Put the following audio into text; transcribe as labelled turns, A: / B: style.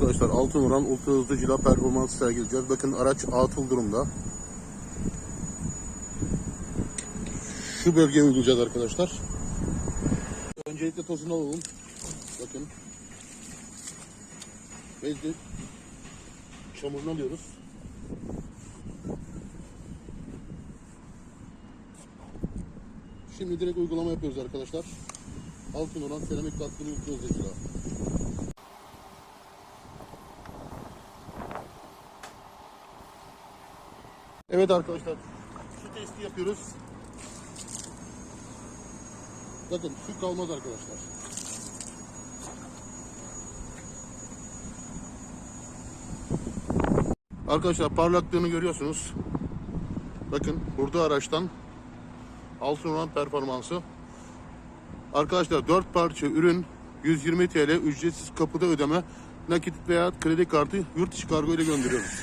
A: arkadaşlar altın oran ultra hızlı cila performansı sergileyeceğiz. Bakın araç atıl durumda. Şu bölgeye uygulayacağız arkadaşlar. Öncelikle tozunu alalım. Bakın. Bezdi. Çamurunu alıyoruz. Şimdi direkt uygulama yapıyoruz arkadaşlar. Altın oran seramik katkılı ultra hızlı cila. Evet arkadaşlar, su testi yapıyoruz. Bakın su kalmaz arkadaşlar. Arkadaşlar parlaklığını görüyorsunuz. Bakın burada araçtan altın oran performansı. Arkadaşlar 4 parça ürün 120 TL ücretsiz kapıda ödeme nakit veya kredi kartı yurt dışı kargo ile gönderiyoruz.